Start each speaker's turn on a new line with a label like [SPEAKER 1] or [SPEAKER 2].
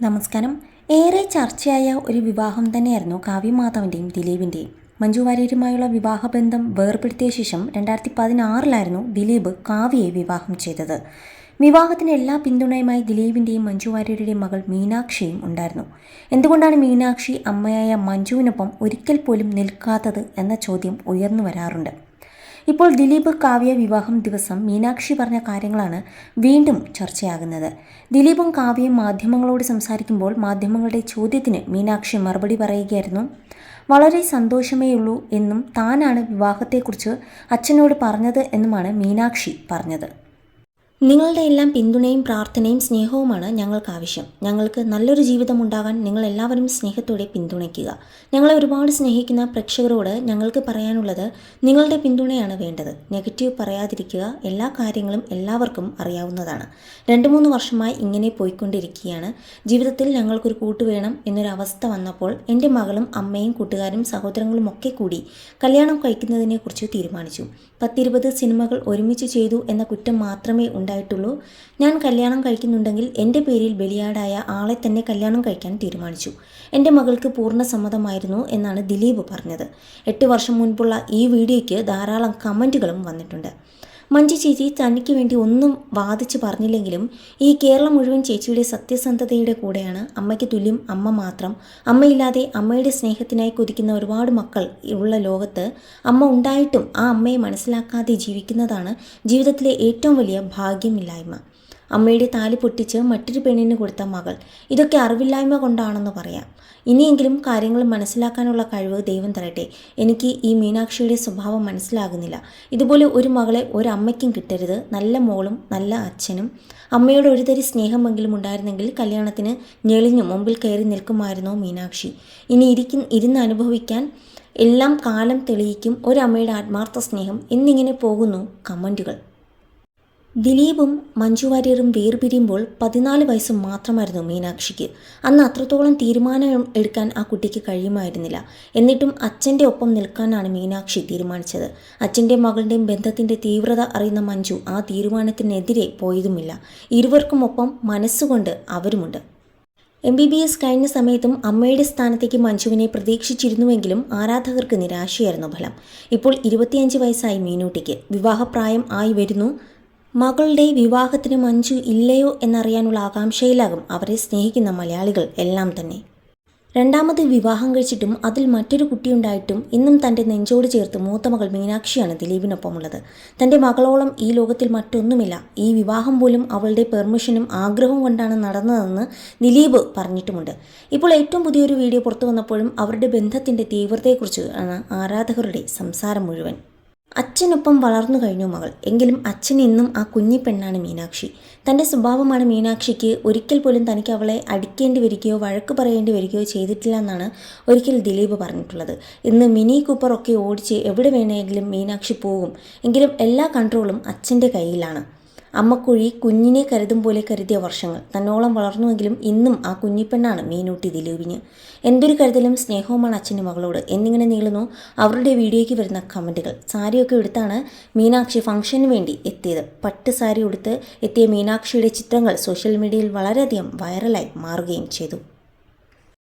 [SPEAKER 1] നമസ്കാരം. ഏറെ ചർച്ചയായ ഒരു വിവാഹം തന്നെയായിരുന്നു കാവ്യമാധവന്റെയും ദിലീപിന്റെയും മഞ്ജു വാര്യരുമായുള്ള വിവാഹബന്ധം വേർപെടുത്തിയ ശേഷം രണ്ടായിരത്തി പതിനാറിലായിരുന്നു ദിലീപ് കാവ്യയെ വിവാഹം ചെയ്തത്. വിവാഹത്തിന് എല്ലാ പിന്തുണയുമായി ദിലീപിന്റെയും മഞ്ജു വാര്യരുടെയും മകൾ മീനാക്ഷിയും ഉണ്ടായിരുന്നു. എന്തുകൊണ്ടാണ് മീനാക്ഷി അമ്മയായ മഞ്ജുവിനൊപ്പം ഒരിക്കൽ പോലും നിൽക്കാത്തത് എന്ന ചോദ്യം ഉയർന്നു വരാറുണ്ട്. ഇപ്പോൾ ദിലീപ് കാവ്യ വിവാഹം ദിവസം മീനാക്ഷി പറഞ്ഞ കാര്യങ്ങളാണ് വീണ്ടും ചർച്ചയാകുന്നത്. ദിലീപും കാവ്യയും മാധ്യമങ്ങളോട് സംസാരിക്കുമ്പോൾ മാധ്യമങ്ങളുടെ ചോദ്യത്തിന് മീനാക്ഷി മറുപടി പറയുകയായിരുന്നു. വളരെ സന്തോഷമേ ഉള്ളൂ എന്നും താനാണ് വിവാഹത്തെക്കുറിച്ച് അച്ഛനോട് പറഞ്ഞത് എന്നുമാണ് മീനാക്ഷി പറഞ്ഞത്. നിങ്ങളുടെ എല്ലാം പിന്തുണയും പ്രാർത്ഥനയും സ്നേഹവുമാണ് ഞങ്ങൾക്ക് ആവശ്യം. ഞങ്ങൾക്ക് നല്ലൊരു ജീവിതം ഉണ്ടാകാൻ നിങ്ങൾ എല്ലാവരും സ്നേഹത്തോടെ പിന്തുണയ്ക്കുക. ഞങ്ങളെ ഒരുപാട് സ്നേഹിക്കുന്ന പ്രേക്ഷകരോട് ഞങ്ങൾക്ക് പറയാനുള്ളത് നിങ്ങളുടെ പിന്തുണയാണ് വേണ്ടത്. നെഗറ്റീവ് പറയാതിരിക്കുക എല്ലാ കാര്യങ്ങളും എല്ലാവർക്കും അറിയാവുന്നതാണ്. രണ്ട് മൂന്ന് വർഷമായി ഇങ്ങനെ പോയിക്കൊണ്ടിരിക്കുകയാണ്. ജീവിതത്തിൽ ഞങ്ങൾക്കൊരു കൂട്ട് വേണം എന്നൊരവസ്ഥ വന്നപ്പോൾ എന്റെ മകളും അമ്മയും കൂട്ടുകാരും സഹോദരങ്ങളും ഒക്കെ കൂടി കല്യാണം കഴിക്കുന്നതിനെക്കുറിച്ച് തീരുമാനിച്ചു. പത്തിരുപത് സിനിമകൾ ഒരുമിച്ച് ചെയ്തു എന്ന കുറ്റം മാത്രമേ ഉണ്ടായിട്ടുള്ളൂ. ഞാൻ കല്യാണം കഴിക്കുന്നുണ്ടെങ്കിൽ എന്റെ പേരിൽ ബലിയാടായ ആളെ തന്നെ കല്യാണം കഴിക്കാൻ തീരുമാനിച്ചു. എന്റെ മകൾക്ക് പൂർണ സമ്മതമായിരുന്നു എന്നാണ് ദിലീപ് പറഞ്ഞത്. എട്ട് വർഷം മുൻപുള്ള ഈ വീഡിയോയ്ക്ക് ധാരാളം കമന്റുകളും വന്നിട്ടുണ്ട്. മഞ്ജു ചേച്ചി തനിക്ക് വേണ്ടി ഒന്നും വാദിച്ച് പറഞ്ഞില്ലെങ്കിലും ഈ കേരളം മുഴുവൻ ചേച്ചിയുടെ സത്യസന്ധതയുടെ കൂടെയാണ് അമ്മയ്ക്ക് തുല്യം അമ്മ മാത്രം. അമ്മയില്ലാതെ അമ്മയുടെ സ്നേഹത്തിനായി കൊതിക്കുന്ന ഒരുപാട് മക്കൾ ഉള്ള ലോകത്ത് അമ്മ ഉണ്ടായിട്ടും ആ അമ്മയെ മനസ്സിലാക്കാതെ ജീവിക്കുന്നതാണ് ജീവിതത്തിലെ ഏറ്റവും വലിയ ഭാഗ്യമില്ലായ്മ. അമ്മയുടെ താലി പൊട്ടിച്ച് മറ്റൊരു പെണ്ണിന് കൊടുത്ത മകൾ. ഇതൊക്കെ അറിവില്ലായ്മ കൊണ്ടാണെന്ന് പറയാം. ഇനിയെങ്കിലും കാര്യങ്ങൾ മനസ്സിലാക്കാനുള്ള കഴിവ് ദൈവം തരട്ടെ. എനിക്ക് ഈ മീനാക്ഷിയുടെ സ്വഭാവം മനസ്സിലാകുന്നില്ല. ഇതുപോലെ ഒരു മകളെ ഒരമ്മയ്ക്കും കിട്ടരുത്. നല്ല മോളും നല്ല അച്ഛനും. അമ്മയോട് ഒരു തരി സ്നേഹമെങ്കിലും ഉണ്ടായിരുന്നെങ്കിൽ കല്യാണത്തിന് ഞെളിഞ്ഞു മുമ്പിൽ കയറി നിൽക്കുമായിരുന്നോ മീനാക്ഷി. ഇനി ഇരിക്കും ഇരുന്ന് അനുഭവിക്കാൻ എല്ലാം കാലം തെളിയിക്കും. ഒരമ്മയുടെ ആത്മാർത്ഥ സ്നേഹം എന്നിങ്ങനെ പോകുന്നു കമന്റുകൾ ദിലീപും മഞ്ജു വാര്യറും വേർപിരിയുമ്പോൾ പതിനാല് വയസ്സ് മാത്രമായിരുന്നു മീനാക്ഷിക്ക്. അന്ന് അത്രത്തോളം തീരുമാനം എടുക്കാൻ ആ കുട്ടിക്ക് കഴിയുമായിരുന്നില്ല. എന്നിട്ടും അച്ഛന്റെ ഒപ്പം നിൽക്കാനാണ് മീനാക്ഷി തീരുമാനിച്ചത്. അച്ഛന്റെ മകളുടെയും ബന്ധത്തിന്റെ തീവ്രത അറിയുന്ന മഞ്ജു ആ തീരുമാനത്തിനെതിരെ പോയതുമില്ല. ഇരുവർക്കും ഒപ്പം മനസ്സുകൊണ്ട് അവരുമുണ്ട്. എം ബി ബി എസ് കഴിഞ്ഞ സമയത്തും അമ്മയുടെ സ്ഥാനത്തേക്ക് മഞ്ജുവിനെ പ്രതീക്ഷിച്ചിരുന്നുവെങ്കിലും ആരാധകർക്ക് നിരാശയായിരുന്നു ഫലം. ഇപ്പോൾ ഇരുപത്തിയഞ്ച് വയസ്സായി മീനൂട്ടിക്ക്. വിവാഹപ്രായം ആയി വരുന്നു. മകളുടെ വിവാഹത്തിന് മഞ്ജു ഇല്ലയോ എന്നറിയാനുള്ള ആകാംക്ഷയിലാകും അവരെ സ്നേഹിക്കുന്ന മലയാളികൾ എല്ലാം തന്നെ. രണ്ടാമത് വിവാഹം കഴിച്ചിട്ടും അതിൽ മറ്റൊരു കുട്ടിയുണ്ടായിട്ടും ഇന്നും തന്റെ നെഞ്ചോട് ചേർത്ത് മൂത്ത മകൾ മീനാക്ഷിയാണ് ദിലീപിനൊപ്പമുള്ളത്. തന്റെ മകളോളം ഈ ലോകത്തിൽ മറ്റൊന്നുമില്ല. ഈ വിവാഹം പോലും അവളുടെ പെർമിഷനും ആഗ്രഹവും കൊണ്ടാണ് നടന്നതെന്ന് ദിലീപ് പറഞ്ഞിട്ടുമുണ്ട്. ഇപ്പോൾ ഏറ്റവും പുതിയൊരു വീഡിയോ പുറത്തു വന്നപ്പോഴും അവരുടെ ബന്ധത്തിന്റെ തീവ്രതയെക്കുറിച്ച് ആണ് ആരാധകരുടെ സംസാരം മുഴുവൻ. അച്ഛനൊപ്പം വളർന്നു കഴിഞ്ഞു മകൾ. എങ്കിലും അച്ഛൻ ഇന്നും ആ കുഞ്ഞി പെണ്ണാണ് മീനാക്ഷി. തന്റെ സ്വഭാവമാണ് മീനാക്ഷിക്ക് ഒരിക്കൽ പോലും തനിക്ക് അവളെ അടിക്കേണ്ടി വരികയോ വഴക്ക് പറയേണ്ടി വരികയോ ചെയ്തിട്ടില്ല എന്നാണ് ഒരിക്കൽ ദിലീപ് പറഞ്ഞിട്ടുള്ളത്. ഇന്ന് മിനി കൂപ്പറൊക്കെ ഓടിച്ച് എവിടെ വേണമെങ്കിലും മീനാക്ഷി പോകും. എങ്കിലും എല്ലാ കൺട്രോളും അച്ഛന്റെ കയ്യിലാണ്. അമ്മക്കുഴി കുഞ്ഞിനെ കരുതും പോലെ കരുതിയ വർഷങ്ങൾ. തന്നോളം വളർന്നുവെങ്കിലും ഇന്നും ആ കുഞ്ഞിപ്പെണ്ണാണ് മീനൂട്ടി ദിലീപിന്. എന്തൊരു കരുതലും സ്നേഹവുമാണ് അച്ഛന്റെ മകളോട്. എന്നിങ്ങനെ നീളുന്നു അവരുടെ വീഡിയോയ്ക്ക് വരുന്ന കമന്റുകൾ. സാരിയൊക്കെ എടുത്താണ് മീനാക്ഷി ഫംഗ്ഷന് വേണ്ടി എത്തിയത്. പട്ട് സാരി ഉടുത്ത് എത്തിയ മീനാക്ഷിയുടെ ചിത്രങ്ങൾ സോഷ്യൽ മീഡിയയിൽ വളരെയധികം വൈറലായി മാറുകയും ചെയ്തു.